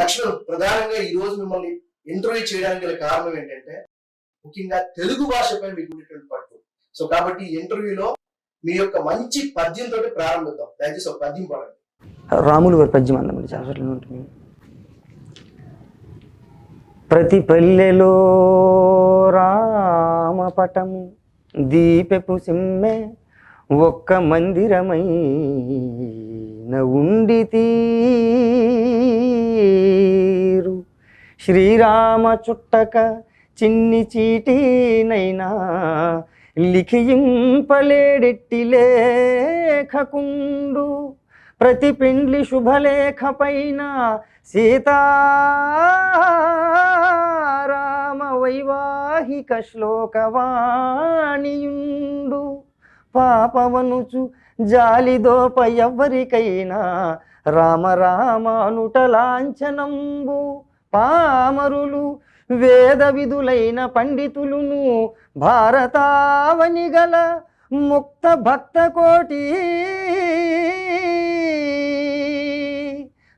లక్ష్మణ్ ప్రధానంగా ఈ రోజు మిమ్మల్ని ఇంటర్వ్యూ చేయడానికి గల కారణం ఏంటంటే ముఖ్యంగా తెలుగు భాషపై మీకు ఉండేటువంటి పట్టు. సో కాబట్టి ఇంటర్వ్యూలో మీ యొక్క మంచి పద్యంతో ప్రారంభిద్దాం. దయచేసి ఒక పద్యం పాడండి. రాములు గారి పద్యం అందమని చాలా ఉంటుంది ప్రతి పల్లెలో రామపటము దీపెపు సిమ్మె ఒక్క మందిరమై ఉండి శ్రీరామ చుట్టక చిన్ని చీటీనైనా లిఖింపలేడెట్టి లేఖకుండు. ప్రతి పిండ్లి శుభలేఖ పైన సీతారామ వైవాహిక శ్లోకవాణియుండు. పాపవనుచు జాలిదోప ఎవ్వరికైనా రామ రామానుట లాంఛనంబు పామరులు వేద విధులైన పండితులును భారతావని గల ముక్త భక్త కోటి.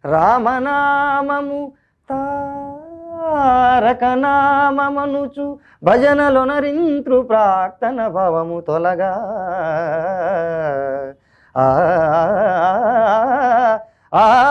రామనామము తారక నామమనుచు భజనలొనరింత్రు ప్రాక్తన భవము తొలగా. ఆ ఆ